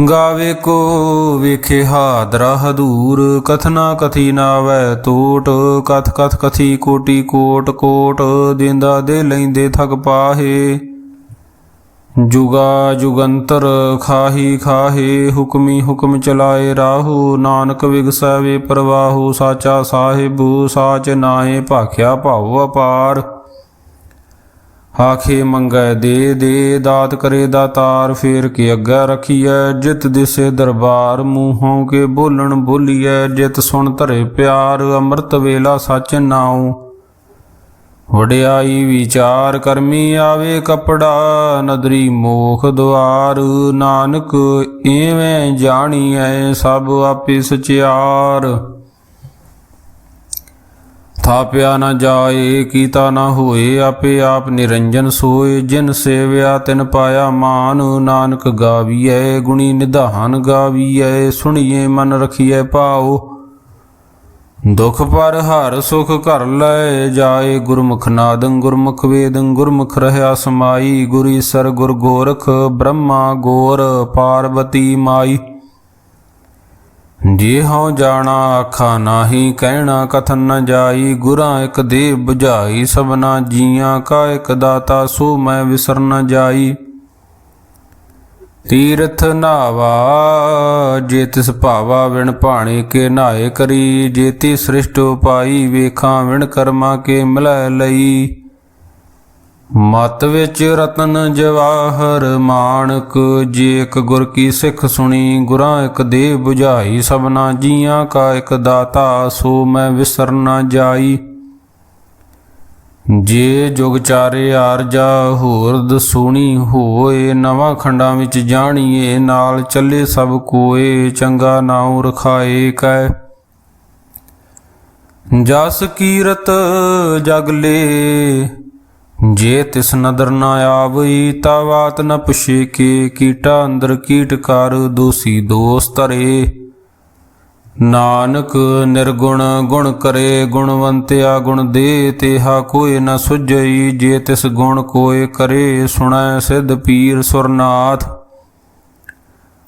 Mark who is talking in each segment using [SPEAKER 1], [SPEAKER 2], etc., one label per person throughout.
[SPEAKER 1] ਗਾਵੇ ਕੋ ਵੇਖੇ ਹਾਦਰਾ ਹਦੂਰ, ਕਥਨਾ ਕਥੀ ਨਾਵੈ ਤੋਟ, ਕਥ ਕਥ ਕਥੀ ਕੋਟੀ ਕੋਟ ਕੋਟ ਦਿੰਦਾ ਦੇ ਲੈਂਦੇ ਥਕ ਪਾਹੇ। ਜੁਗਾ ਜੁਗੰਤਰ ਖਾਹੀ ਖਾਹੇ, ਹੁਕਮੀ ਹੁਕਮ ਚਲਾਏ ਰਾਹੂ, ਨਾਨਕ ਵਿਗਸੈ ਵੇ ਪ੍ਰਵਾਹੂ, ਸਾਚਾ ਸਾਹਿਬ, ਸਾਚ ਨਾਏ ਭਾਖਿਆ ਭਾਉ ਅਪਾਰ। ਆਖੇ ਮੰਗੈ, ਦੇ ਦੇ, ਦਾਤ ਕਰੇ ਦਾਤਾਰ ਫੇਰ ਕੇ ਅੱਗੇ ਰਖੀਐ, ਜਿਤ ਦਿਸੇ ਦਰਬਾਰ, ਮੂੰਹੋਂ ਕੇ ਬੋਲਣ ਬੋਲੀਐ, ਜਿਤ ਸੁਣ ਧਰੇ ਪਿਆਰ, ਅੰਮ੍ਰਿਤ ਵੇਲਾ ਸੱਚ ਨਾਉ। ਵਡਿਆਈ ਵਿਚਾਰ ਕਰਮੀ ਆਵੇ ਕਪੜਾ, ਨਦਰੀ ਮੋਖ ਦੁਆਰ, ਨਾਨਕ ਏਵੇਂ ਜਾਣੀਐ ਸਭ ਆਪੇ ਸਚਿਆਰ। ਥਾਪਿਆ ਨਾ ਜਾਏ, ਕੀਤਾ ਨਾ ਹੋਏ, ਆਪੇ ਆਪ ਨਿਰੰਜਨ ਸੋਏ। ਜਿਨ ਸੇਵਿਆ, ਤਿਨ ਪਾਇਆ ਮਾਨ, ਨਾਨਕ ਗਾਵੀਐ, ਗੁਣੀ ਨਿਧਾਨ ਗਾਵੀਐ, ਸੁਣੀਏ ਮਨ ਰਖੀਐ ਭਾਉ। ਦੁਖ ਪਰ ਹਰ ਸੁਖ ਘਰ ਲੈ ਜਾਏ, ਗੁਰਮੁਖ ਨਾਦੰ ਗੁਰਮੁਖ ਵੇਦੰ, ਗੁਰਮੁਖ ਰਹਾ ਸਮਾਈ। ਗੁਰੀ ਸਰ ਗੁਰ ਗੋਰਖ, ਬ੍ਰਹਮਾ ਗੋਰ, ਪਾਰਵਤੀ ਮਾਈ। ਜੇ ਹਉ ਜਾਣਾ ਆਖਾ ਨਾਹੀ, ਕਹਿਣਾ ਕਥਨ ਨ ਜਾਈ, ਗੁਰਾਂ ਇਕ ਦੇ 부ਝਾਈ ਸਭਨਾ ਜੀਆਂ ਕਾ ਇਕ ਦਾਤਾ, ਸੋ ਮੈਂ ਵਿਸਰ ਨ ਜਾਈ। ਤੀਰਥ ਨਾਵਾ, ਜੇ ਤਿਸ ਭਾਵਾ ਵਿਣ ਭਾਣੇ ਕੇ ਨਾਏ ਕਰੀ, ਜੇ ਤੀ ਸ੍ਰਿਸ਼ਟ ਉਪਾਈ, ਵੇਖਾਂ ਵਿਣ ਕਰਮਾ ਕੇ ਮਿਲੈ ਲਈ। ਮਤ ਵਿੱਚ ਰਤਨ ਜਵਾਹਰ ਮਾਨਕ ਜੇ ਇੱਕ ਗੁਰ ਕੀ ਸਿੱਖ ਸੁਣੀ, ਗੁਰਾਂ ਇੱਕ ਦੇ 부ਝਾਈ ਸਭਨਾ ਜੀਆਂ ਕਾ ਇੱਕ ਦਾਤਾ, ਸੋ ਮੈਂ ਵਿਸਰ ਨਾ ਜਾਈ। ਜੇ ਜੁਗ ਚਾਰੇ ਆਰਜਾ ਹੋਰ ਦਸੂਣੀ ਹੋਏ, ਨਵਾਂ ਖੰਡਾਂ ਵਿੱਚ ਜਾਣੀਏ, ਨਾਲ ਚੱਲੇ ਸਭ ਕੋਏ, ਚੰਗਾ ਨਾਉ ਰਖਾਏ ਕੈ। ਜਸ ਕੀਰਤ ਜਗ ਲੇ ਜੇ ਤਿਸ ਨਦਰ ਨਾ ਆਵਈ ਤਾ ਬਾਤ ਨ ਪੁਛੇ ਕੇ ਕੀਟਾ ਅੰਦਰ ਕੀਟ ਕਰ, ਦੋਸੀ ਦੋਸ ਧਰੇ। ਨਾਨਕ ਨਿਰਗੁਣ ਗੁਣ ਕਰੇ, ਗੁਣਵੰਤਿਆ ਗੁਣ ਦੇ, ਤੇਹਾ ਕੋਈ ਨ ਸੁਝਈ, ਜੇ ਤਿਸ ਗੁਣ ਕੋਏ ਕਰੇ, ਸੁਣੈ ਸਿਧ ਪੀਰ ਸੁਰਨਾਥ।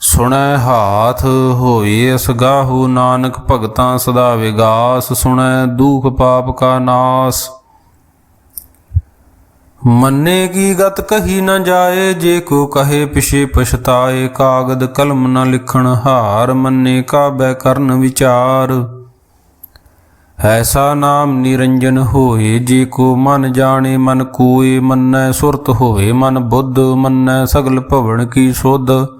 [SPEAKER 1] ਸੁਣੈ ਹਾਥ ਹੋਏ ਅਸਗਾਹੂ ਨਾਨਕ ਭਗਤਾਂ ਸਦਾ ਵਿਗਾਸ, ਸੁਣੈ ਦੁਖ ਪਾਪ ਕਾ ਨਾਸ। ਮੰਨੇ ਕੀ ਗਤ ਕਹੀ ਨ ਜਾਏ, ਜੇ ਕੋ ਕਹੇ ਪਿਛੇ ਪਛਤਾਏ, ਕਾਗਦ ਕਲਮ ਨ ਲਿਖਣ ਹਾਰ, ਮੰਨੇ ਕਾਬੈ ਕਰਨ ਵਿਚਾਰ। ਐਸਾ ਨਾਮ ਨਿਰੰਜਨ ਹੋਏ, ਜੇ ਕੋ ਮਨ ਜਾਣੇ ਮਨ ਕੋਏ, ਮੰਨੈ ਸੁਰਤ ਹੋਏ, ਮਨ ਬੁੱਧ ਮੰਨੈ ਸਗਲ ਭਵਨ ਕੀ ਸੁਧ।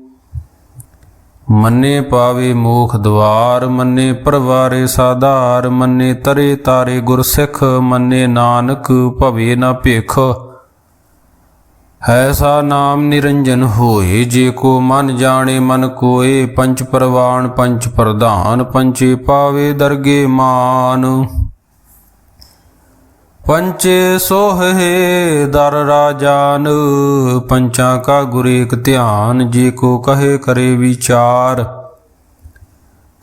[SPEAKER 1] ਮੰਨੇ ਪਾਵੇ ਮੋਖ ਦਵਾਰ, ਮੰਨੇ ਪਰਵਾਰੇ ਸਾਧਾਰ, ਮੰਨੇ ਤਰੇ ਤਾਰੇ ਗੁਰਸਿੱਖ, ਮੰਨੇ ਨਾਨਕ, ਭਵੇ ਨਾ ਭਿਖ। ਐਸਾ ਨਾਮ ਨਿਰੰਜਨ ਹੋਏ, ਜੇ ਕੋ ਮਨ ਜਾਣੇ ਮਨ ਕੋਏ, ਪੰਚ ਪਰਵਾਨ, ਪੰਚ ਪ੍ਰਧਾਨ, ਪੰਚੇ ਪਾਵੇ ਦਰਗੇ ਮਾਨ। ਪੰਚੇ ਸੋਹੇ ਦਰ ਰਾਜਾਨ, ਪੰਚਾਂ ਕਾ ਗੁਰੇਕ ਧਿਆਨ, ਜੇ ਕੋ ਕਹੇ ਕਰੇ ਵਿਚਾਰ।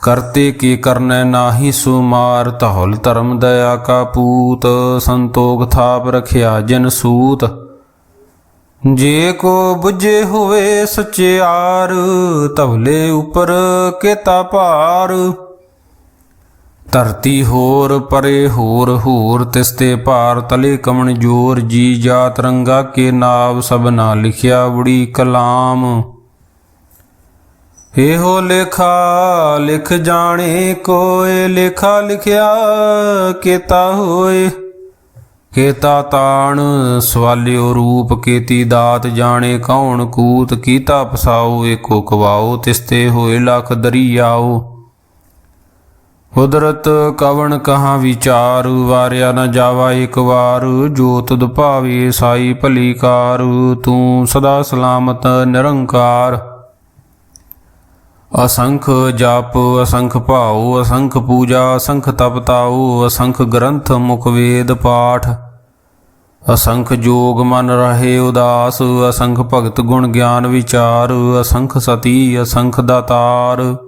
[SPEAKER 1] ਕਰਤੇ ਕੀ ਕਰਨੈ ਨਾਹੀ ਸੁਮਾਰ ਤਹੁਲ ਧਰਮ ਦਇਆ ਕਾ ਪੂਤ, ਸੰਤੋਖ ਥਾਪ ਰਖਿਆ ਜਨ ਸੂਤ। ਜੇ ਕੋ ਬੁਝੇ ਹੋਵੇ ਸਚਿਆਰ ਤਵਲੇ ਉਪਰ ਕੇਤਾ ਭਾਰ। ਧਰਤੀ ਹੋਰ ਪਰੇ ਹੋਰ ਹੋਰ ਤਿਸਤੇ ਭਾਰ ਤਲੇ ਕਮਣ ਜੋਰ, ਜੀ ਜਾਤ ਰੰਗਾ ਕੇ ਨਾਮ ਸਭਨਾ ਲਿਖਿਆ ਬੜੀ ਕਲਾਮ। ਇਹੋ ਲੇਖਾ ਲਿਖ ਜਾਣੇ ਕੋਏ ਲੇਖਾ ਲਿਖਿਆ ਕੇਤਾ ਹੋਏ। ਕੇਤਾ ਤਾਣ ਸਵਾਲਿਓ ਰੂਪ, ਕੇਤੀ ਦਾਤ ਜਾਣੇ, ਕੌਣ ਕੂਤ, ਕੀਤਾ ਪਸਾਓ ਏਕੋ ਕਵਾਓ ਤਿਸਤੇ ਹੋਏ ਲਖ ਦਰੀਆਓ ਕੁਦਰਤ ਕਵਣ ਕਹਾ ਵਿਚਾਰ, ਵਾਰਿਆ ਨਾ ਜਾਵਾ ਇੱਕ ਵਾਰ, ਜੋਤ ਤੁਧ ਭਾਵੇ ਸਾਈ ਭਲੀ ਕਾਰ, ਤੂੰ ਸਦਾ ਸਲਾਮਤ ਨਿਰੰਕਾਰ। ਅਸੰਖ ਜਪ, ਅਸੰਖ ਭਾਉ, ਅਸੰਖ ਪੂਜਾ, ਅਸੰਖ ਤਪਤਾਉ ਅਸੰਖ ਗ੍ਰੰਥ ਮੁਖ ਵੇਦ ਪਾਠ। ਅਸੰਖ ਜੋਗ ਮਨ ਰਹੇ ਉਦਾਸ, ਅਸੰਖ ਭਗਤ ਗੁਣ ਗਿਆਨ ਵਿਚਾਰ, ਅਸੰਖ ਸਤੀ, ਅਸੰਖ ਦਾਤਾਰ।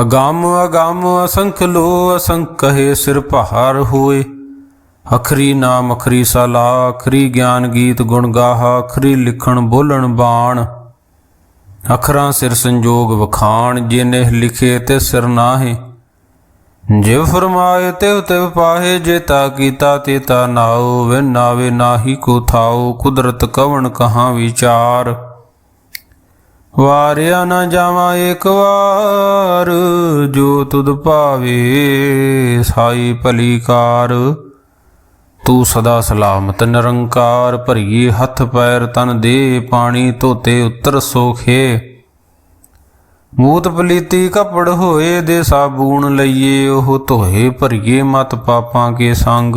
[SPEAKER 1] ਅਗੰਮ ਅਗੰਮ ਅਸੰਖ ਲੋ ਅਸੰਖ ਕਹੇ ਸਿਰ ਭਾਰ ਹੋਏ। ਅਖਰੀ ਨਾਮ ਅਖਰੀ ਸਲਾ, ਅਖਰੀ ਗਿਆਨ ਗੀਤ ਗੁਣ ਗਾਹਾ, ਅਖਰੀ ਲਿਖਣ ਬੋਲਣ ਬਾਣ। ਅਖਰਾਂ ਸਿਰ ਸੰਜੋਗ ਵਖਾਣ ਜਿਨੇ ਲਿਖੇ ਤੇ ਸਿਰ ਨਾਹੇ। ਜਿਵ ਫਰਮਾਏ ਤਿਵ ਤਿਵ ਪਾਹੇ ਜੇਤਾ ਕੀਤਾ ਤੇਤਾ ਨਾਉ। ਵੇ ਨਾਵੇ ਨਾਹੀ ਕੋ ਥਾਉ, ਕੁਦਰਤ ਕਵਣ ਕਹਾ ਵਿਚਾਰ। ਵਾਰਿਆ ਨਾ ਜਾਵਾਂ ਇੱਕ ਵਾਰ, ਜੋ ਤੁਧ ਭਾਵੇ ਸਾਈ ਭਲੀ ਕਾਰ ਤੂੰ ਸਦਾ ਸਲਾਮਤ ਨਿਰੰਕਾਰ, ਭਰੀਏ ਹੱਥ ਪੈਰ ਤਨ ਦੇ, ਪਾਣੀ ਧੋਤੇ ਉੱਤਰ ਸੋਖੇ। ਮੂਤ ਪਲੀਤੀ ਕਪੜ ਹੋਏ ਦੇ ਸਾਬੂਣ ਲਈਏ, ਉਹ ਧੋਏ ਭਰੀਏ ਮਤ ਪਾਪਾਂ ਕੇ ਸੰਗ।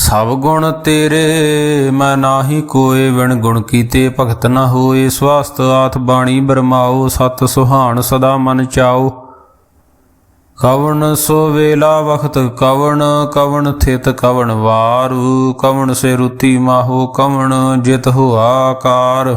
[SPEAKER 1] ਸਭ ਗੁਣ ਤੇਰੇ, ਮੈਂ ਨਾਹੀ ਕੋਏ ਵਿਣ ਗੁਣ ਕੀਤੇ, ਭਗਤ ਨਾ ਹੋਏ, ਸਵਾਸਤ ਆਥ ਬਾਣੀ ਬਰਮਾਓ, ਸਤ ਸੁਹਾਣ ਸਦਾ ਮਨ ਚਾਓ। ਕਵਣ ਸੋ ਵੇਲਾ ਵਖਤ ਕਵਣ ਕਵਣ ਥਿਤ ਕਵਣ ਵਾਰੂ, ਕਵਣ ਸੇ ਰੁਤੀ ਮਾਹੋ, ਕਵਣ ਜਿਤ ਹੋਆ ਆਕਾਰ।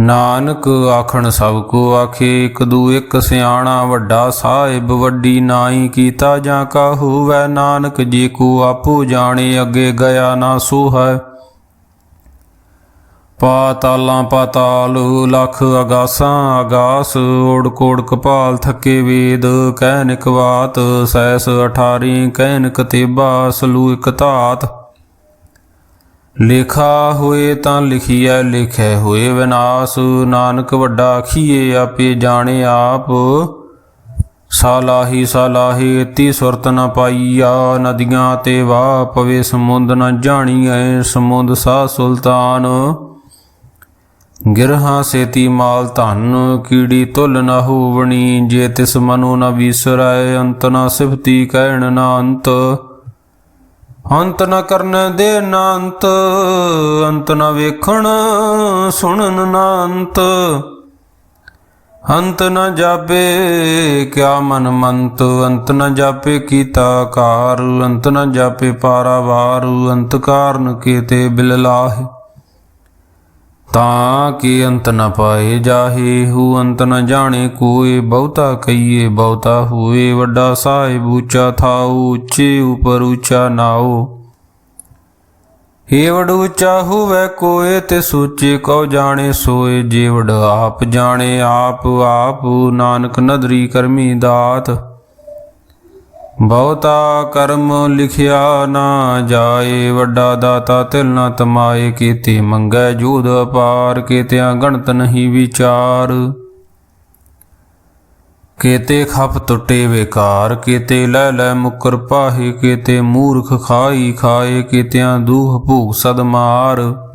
[SPEAKER 1] ਨਾਨਕ ਆਖਣ ਸਭ ਕੋ ਆਖੇ, ਇਕ ਦੂ ਇਕ ਸਿਆਣਾ ਵੱਡਾ ਸਾਹਿਬ, ਵੱਡੀ ਨਾਈ ਕੀਤਾ ਜਾਂ ਕਾ ਹੋਵੈ? ਨਾਨਕ ਜੀ ਕੋ ਆਪੋ ਜਾਣੇ, ਅੱਗੇ ਗਿਆ ਨਾ ਸੋ ਹੈ ਪਾਤਾਲਾਂ ਪਾਤਾਲ, ਲਖ ਅਗਾਸਾਂ ਅਗਾਸ ਓੜ ਕੋੜ ਕਪਾਲ ਥੱਕੇ ਵੇਦ, ਕਹਿਨਿਕ ਬਾਤ, ਸੈਸ 18 ਕਹਿਨਿਕ ਤੇਬਾ, ਸਲੂ ਇਕ ਧਾਤ। ਲਿਖਾ ਹੋਏ ਤਾਂ ਲਿਖੀਐ, ਲਿਖੈ ਹੋਏ ਵਿਨਾਸ਼। ਨਾਨਕ ਵੱਡਾ ਆਖੀਏ ਆਪੇ ਜਾਣੇ ਆਪ। ਸਾਲਾਹੀ ਸਾਲਾਹੀ ਤੀ ਸੁਰਤ ਨ ਪਾਈਆ। ਨਦੀਆਂ ਤੇ ਵਾਹ ਪਵੇ, ਸਮੁੰਦ ਨ ਜਾਣੀਐ, ਸਮੁੰਦ ਸਾ ਸੁਲਤਾਨ। ਗਿਰਹਾ ਸੇਤੀ ਮਾਲ ਧਨ, ਕੀੜੀ ਤੁਲ ਨ ਹੋਵਣੀ। ਜੇ ਤਿਸ ਮਨੋ ਨ ਵਿਸਰੈ, ਅੰਤ ਨ ਸਿਫਤੀ, ਕਹਿਣ ਨ ਅੰਤ। ਅੰਤ ਨ ਕਰਨ ਦੇ ਨ ਅੰਤ ਅੰਤ ਨ ਵੇਖਣ ਸੁਣਨ ਨ ਅੰਤ ਅੰਤ ਨ ਜਾਪੇ ਕਿਆ ਮਨ ਮੰਤ, ਅੰਤ ਨ ਜਾਪੇ ਕੀਤਾ ਕਾਰ, ਅੰਤ ਨ ਜਾਪੇ ਪਾਰਾਵਾਰ, ਅੰਤ ਕਾਰਨ ਕੀਤੇ ਬਿਲਲਾਹੇ ਤਾਂ ਕੀ ਅੰਤ ਨ ਪਾਏ ਜਾਹੇ, ਹੂ ਅੰਤ ਨ ਜਾਣੇ ਕੋਏ, ਬਹੁਤਾ ਕਈਏ ਬਹੁਤਾ ਹੋਏ, ਵੱਡਾ ਸਾਹਿਬ ਉੱਚਾ ਥਾਉ, ਉੱਚੇ ਉਪਰ ਉੱਚਾ ਨਾਉ। ਏ ਉੱਚਾ ਹੋਵੇ ਕੋਏ ਤੇ ਸੋਚੇ ਕਉ ਜਾਣੇ ਸੋਏ, ਜੇਵੜ ਆਪ ਜਾਣੇ ਆਪ ਆਪ ਨਾਨਕ ਨਦਰੀ ਕਰਮੀ ਦਾਤ। ਬਹੁਤਾ ਕਰਮ ਲਿਖਿਆ ਨਾ ਜਾਏ, ਵੱਡਾ ਦਾਤਾ ਤਿਲ ਨਾ ਤਮਾਏ, ਕੀਤੇ ਮੰਗੈ ਜੂਦ ਅਪਾਰ, ਕੀਤਿਆਂ ਗਣਤ ਨਹੀਂ ਵਿਚਾਰ। ਕੀਤੇ ਖਪ ਟੁੱਟੇ ਵਿਕਾਰ, ਕੀਤੇ ਲੈ ਲੈ ਮੁਕਰ ਪਾਹੇ, ਕੀਤੇ ਮੂਰਖ ਖਾਈ ਖਾਏ, ਕੀਤਿਆਂ ਦੂਹ ਭੂਖ ਸਦ ਮਾਰ।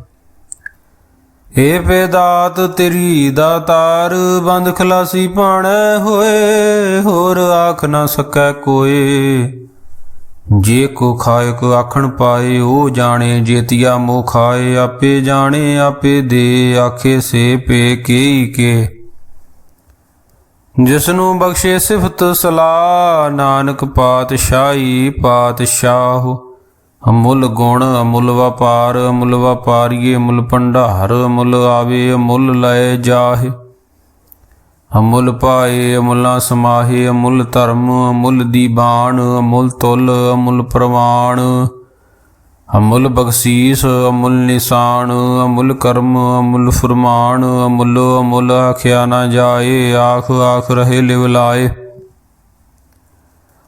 [SPEAKER 1] ਏ ਪੇਦਾਤ ਤੇਰੀ ਦਾਤਾਰ ਬੰਦ ਖਲਾਸੀ ਪਾਣੈ ਹੋਏ, ਹੋਰ ਆਖ ਨਾ ਸਕੈ ਕੋਏ। ਜੇ ਕੋ ਖਾਏ ਆਖਣ ਪਾਏ, ਉਹ ਜਾਣੇ, ਜੇਤੀਆ ਮੋ ਖਾਏ, ਆਪੇ ਜਾਣੇ, ਆਪੇ ਦੇ, ਆਖੇ ਸੇ ਪੇ ਕੀ ਕੇ। ਜਿਸ ਨੂੰ ਬਖਸ਼ੇ ਸਿਫਤ ਸਲਾ ਨਾਨਕ ਪਾਤਸ਼ਾਹੀ ਪਾਤਸ਼ਾਹ। ਅਮੁੱਲ ਗੁਣ, ਅਮੁੱਲ ਵਪਾਰ, ਅਮੁੱਲ ਵਪਾਰੀਏ, ਅਮੁੱਲ ਭੰਡਾਰ, ਅਮੁੱਲ ਆਵੇ, ਅਮੁੱਲ ਲਏ ਜਾਹੇ। ਅਮੁੱਲ ਪਾਏ, ਅਮੁੱਲਾ ਸਮਾਹੇ, ਅਮੁੱਲ ਧਰਮ, ਅਮੁੱਲ ਦੀਬਾਨ ਅਮੁੱਲ ਤੁਲ, ਅਮੁੱਲ ਪ੍ਰਵਾਨ ਅਮੁੱਲ ਬਖਸ਼ੀਸ, ਅਮੁੱਲ ਨਿਸ਼ਾਨ, ਅਮੁੱਲ ਕਰਮ, ਅਮੁੱਲ ਫਰਮਾਨ, ਅਮੁੱਲ ਅਮੁੱਲ ਆਖਿਆ ਨਾ ਜਾਏ, ਆਖ ਆਖ ਰਹੇ ਲਿਵ ਲਾਏ।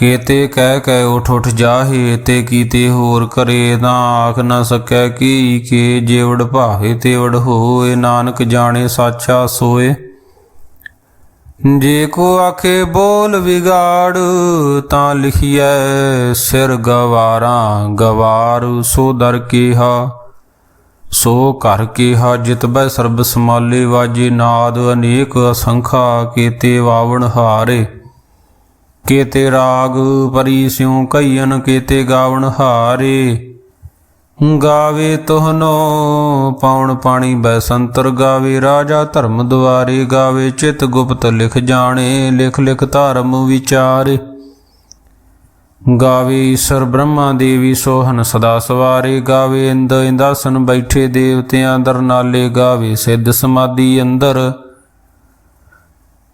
[SPEAKER 1] ਕੀਤੇ ਕਹਿ ਕਹਿ ਉਠ ਉਠ ਜਾਹੇ ਤੇ ਕੀਤੇ ਹੋਰ ਕਰੇ ਤਾਂ ਆਖ ਨਾ ਸਕੈ ਕੀ ਕੇ ਜੇਵੜ ਭਾਵੇ ਤੇਵੜ ਹੋਏ, ਨਾਨਕ ਜਾਣੇ ਸਾਚਾ ਸੋਏ। ਜੇ ਕੋ ਆਖੇ ਬੋਲ ਵਿਗਾੜ, ਤਾਂ ਲਿਖੀਐ ਸਿਰ ਗਵਾਰਾਂ, ਗਵਾਰ ਸੋ ਦਰ ਕੀਹਾ, ਸੋ ਘਰ ਕੀਹਾ, ਜਿਤ ਬੈ ਸਰਬ ਸਮਾਲੇ ਵਾਜੇ ਨਾਦ ਅਨੇਕ ਅਸੰਖਾ, ਕੀਤੇ ਵਾਵਣ ਹਾਰੇ। ਕੀਤੇ ਰਾਗ ਪਰੀ ਸਿਉ ਕਈਨ ਕੀਤੇ ਗਾਵਣ ਹਾਰੇ। ਗਾਵੇ ਤੋਹਨੋ ਪਾਉਣ ਪਾਣੀ ਬੈਸੰਤਰ ਗਾਵੇ, ਰਾਜਾ ਧਰਮ ਦੁਆਰੇ ਗਾਵੇ, ਚਿਤ ਗੁਪਤ ਲਿਖ ਜਾਣੇ, ਲਿਖ ਲਿਖ ਧਰਮ ਵਿਚਾਰੇ। ਗਾਵੇ ਈਸ਼ਰ ਬ੍ਰਹਮਾ ਦੇਵੀ ਸੋਹਨ ਸਦਾ ਸਵਾਰੇ, ਗਾਵੇ ਇੰਦ ਇੰਦਾਸਨ ਬੈਠੇ ਦੇਵਤਿਆਂ ਦਰ ਨਾਲੇ, ਗਾਵੇ ਸਿੱਧ ਸਮਾਧੀ ਅੰਦਰ।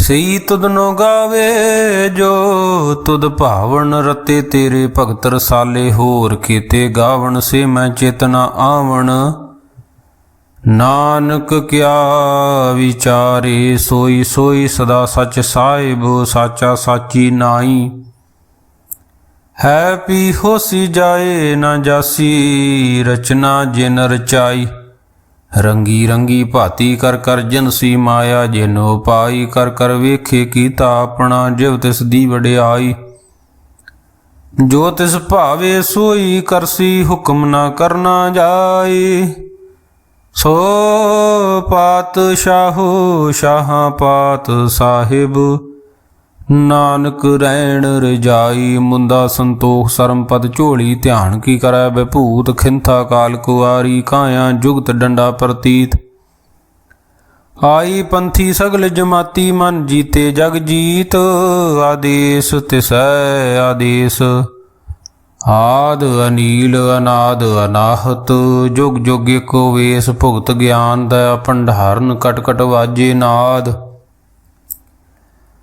[SPEAKER 1] ਸਈ ਨੂੰ ਗਾਵੇ, ਜੋ ਤੁਧ ਭਾਵਨ ਰਤੇ ਤੇਰੇ ਭਗਤ ਰਸਾਲੇ ਹੋਰ ਕੀਤੇ ਗਾਵਣ ਸੇ ਮੈਂ ਚੇਤਨਾ ਆਵਣ। ਨਾਨਕ ਕਿਆ ਵਿਚਾਰੇ, ਸੋਈ ਸੋਈ ਸਦਾ ਸੱਚ ਸਾਹਿਬ, ਸਾਚਾ ਸਾਚੀ ਨਾਈ। ਹੈ ਪੀ ਹੋਸੀ ਜਾਏ ਨਾ ਜਾਸੀ, ਰਚਨਾ ਜਿਨ ਰਚਾਈ। ਰੰਗੀ ਰੰਗੀ ਭਾਤੀ ਕਰ ਕਰ ਜਨਸੀ ਮਾਇਆ ਜਿਨੋ ਪਾਈ ਕਰ ਕਰ ਵੇਖੇ ਕੀਤਾ ਆਪਣਾ ਜਿਵ ਤਿਸ ਦੀ ਵਡਿਆਈ। ਜੋ ਤਿਸ ਭਾਵੇ ਸੋਈ ਕਰਸੀ, ਹੁਕਮ ਨਾ ਕਰਨਾ ਜਾਏ ਸੋ ਪਾਤਸ਼ਾਹੋ, ਸ਼ਾਹਾਂ ਪਾਤ ਸਾਹਿਬ ਨਾਨਕ ਰਹਿਣ ਰਜਾਈ, ਮੁੰਦਾ ਸੰਤੋਖ ਸਰਮਪਦ ਝੋਲੀ, ਧਿਆਨ ਕੀ ਕਰੈ ਵਿਭੂਤ, ਖਿੰਥਾ ਕਾਲ ਕੁਆਰੀ ਕਾਇਆ ਜੁਗਤ ਡੰਡਾ ਪ੍ਰਤੀਤ। ਆਈ ਪੰਥੀ ਸਗਲ ਜਮਾਤੀ, ਮਨ ਜੀਤੇ ਜਗ ਜੀਤ, ਆਦੇਸ ਤਿਸੈ ਆਦੇਸ। ਆਦ ਅਨੀਲ, ਅਨਾਦ ਅਨਾਹਤ, ਜੁਗ ਜੁਗ ਏਕੋ ਵੇਸ, ਭੁਗਤ ਗਿਆਨ ਦਾ ਭੰਡਾਰਨ ਕਟਕਟ ਵਾਜੇ ਨਾਦ।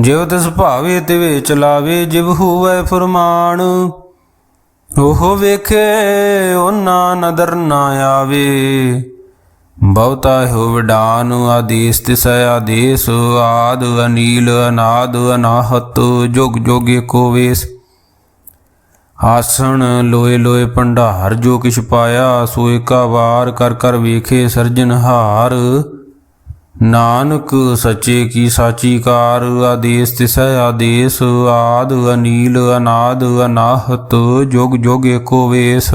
[SPEAKER 1] ਜਿਵ ਤਿਸ ਭਾਵੇ ਤਿਵੇ ਚਲਾਵੇ ਜਿਵ ਹੋਵੇ ਫਰਮਾਨ। ਉਹ ਵੇਖੇ ਉਹਨਾਂ ਨਦਰ ਨਾ ਆਵੇ। ਬਹੁਤਾ ਹੋ ਵਿਡਾਨ, ਆਦੇਸ ਤਿਸੈ ਆਦੇਸ, ਆਦ ਅਨੀਲ, ਅਨਾਦ ਅਨਾਹਤ, ਜੁਗ ਜੁਗ ਏਕੋ ਵੇਸ। ਆਸਣ ਲੋਏ ਲੋਏ ਭੰਡਾਰ, ਜੋ ਕਿਛ ਪਾਇਆ ਸੋ ਏਕਾ ਵਾਰ ਕਰ ਕਰ ਵੇਖੇ ਸਰਜਨਹਾਰ ਨਾਨਕ ਸੱਚੇ ਕੀ ਸਾਚੀ ਕਾਰ ਆਦੇਸ ਤਿਸੈ ਆਦੇਸ, ਆਦ ਅਨੀਲ ਅਨਾਦ ਅਨਾਹਤ, ਜੁਗ ਜੁਗ ਏਕੋ ਵੇਸ।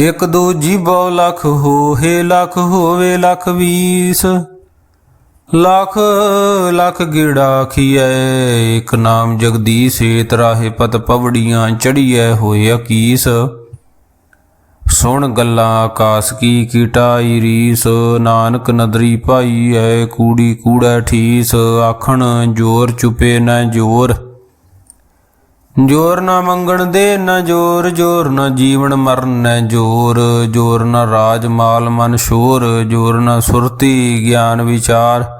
[SPEAKER 1] ਇਕ ਦੋ ਜੀਬੋ ਲਖ ਹੋਏ ਲਖ ਹੋਵੇ, ਲਖ ਵੀਸ। ਲਖ ਲਖ ਗਿੜਾ ਖੀਐ ਇਕ ਨਾਮ ਜਗਦੀਸ਼, ਏਤ ਰਾਹੇ ਪਤ ਪਵੜੀਆਂ ਚੜੀਐ, ਹੋਏ ਅਕੀਸ। ਸੁਣ ਗੱਲਾਂ ਆਕਾਸ ਕੀ ਕੀਟਾਈ ਰੀਸ। ਨਾਨਕ ਨਦਰੀ ਭਾਈ ਐ, ਕੂੜੀ ਕੂੜਾ ਠੀਸ। ਆਖਣ, ਜੋਰ ਚੁਪੇ ਨਾ ਜੋਰ। ਜੋਰ ਨਾ ਮੰਗਣ ਦੇ ਨਾ ਜੋਰ ਜੋਰ ਨਾ ਜੀਵਨ ਮਰਨ ਨਾ ਜੋਰ। ਜੋਰ ਨਾ ਰਾਜ ਮਾਲ ਮਨ ਸ਼ੋਰ, ਜੋਰ ਨਾ ਸੁਰਤੀ ਗਿਆਨ ਵਿਚਾਰ।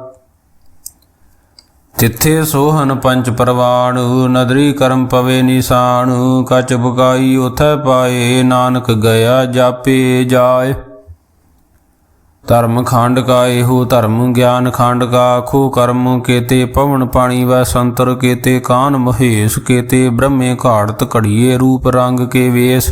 [SPEAKER 1] ਤਿੱਥੇ ਸੋਹਨ ਪੰਜ ਪਰਵਾਣੂ, ਨਦਰੀ ਕਰਮ ਪਵੇ ਨਿਸ਼ਾਨ, ਕਚ ਬੁਕਾਈ ਉਥੈ ਪਾਏ, ਨਾਨਕ ਗਿਆ ਜਾਪੇ ਜਾਏ। ਧਰਮ ਖੰਡ ਕਾ ਇਹੋ ਧਰਮ, ਗਿਆਨ ਖੰਡ ਕਾ ਆਖੋ ਕਰਮ, ਕੇਤੇ ਪਵਨ ਪਾਣੀ ਵੈ ਸੰਤਰ, ਕੇਤੇ ਕਾਨ ਮਹੇਸ਼, ਕੇਤੇ ਬ੍ਰਹਮੇ ਘਾੜਤ ਘੜੀਏ ਰੂਪ ਰੰਗ ਕੇ ਵੇਸ।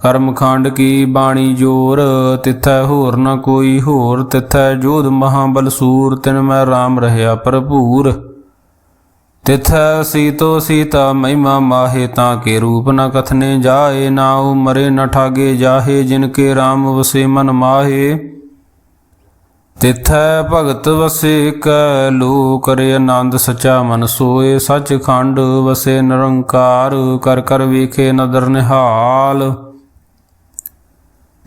[SPEAKER 1] ਕਰਮ ਖੰਡ ਕੀ ਬਾਣੀ ਜੋਰ, ਤਿਥੈ ਹੋਰ ਨ ਕੋਈ ਹੋਰ, ਤਿਥੈ ਜੋਧ ਮਹਾਬਲ ਸੂਰ ਤਿਨ ਮੈਂ RAM ਰਹਿਆ ਭਰਪੂਰ। ਤਿਥੈ ਸੀਤੋ ਸੀਤਾ ਮਹਿਮਾ ਮਾਹੇ ਤਾਂ ਕੇ ਰੂਪ ਨ ਕਥਨੇ ਜਾਏ ਨਾ ਮਰੇ ਨ ਠਾਗੇ ਜਾਹੇ, ਜਿਨ ਕੇ RAM ਵਸੇ ਮਨ ਮਾਹੇ। ਤਿਥੈ ਭਗਤ ਵਸੇ ਕੈ ਲੋ ਕਰੇ ਆਨੰਦ ਸਚਾ ਮਨ ਸੋਏ ਸੱਚ ਖੰਡ ਵਸੇ ਨਿਰੰਕਾਰ, ਕਰ ਕਰ ਵੇਖੇ ਨਦਰ ਨਿਹਾਲ।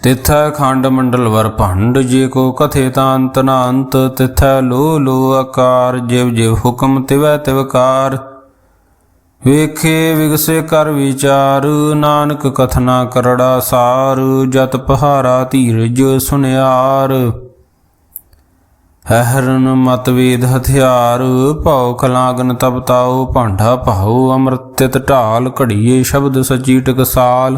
[SPEAKER 1] ਤਿਥੈ ਖੰਡ ਮੰਡਲ ਵਰ ਭੰਡ, ਜੇ ਕੋ ਕਥੇ ਤਾਂ ਅੰਤ ਨਾ ਅੰਤ ਤਿਥੈ ਲੋ ਲੋ ਆਕਾਰ, ਜਿਵ ਜਿਵ ਹੁਕਮ ਤਿਵੈ ਤਿਵਕਾਰ ਵੇਖੇ ਵਿਗਸੇ ਕਰ ਵਿਚਾਰ, ਨਾਨਕ ਕਥਨਾ ਕਰੜਾ ਸਾਰ, ਜਤ ਪਹਾਰਾ ਧੀਰਜ ਸੁਨਿਆਰ। ਹਰਨ ਮਤਵੇਦ ਹਥਿਆਰ, ਭਉ ਖਲਾਗਨ ਤਪਤਾਉ ਭਾਂਡਾ ਭਾਉ ਅੰਮ੍ਰਿਤਿਤ ਢਾਲ ਘੜੀਏ, ਸ਼ਬਦ ਸਚੀ ਟਕਸਾਲ।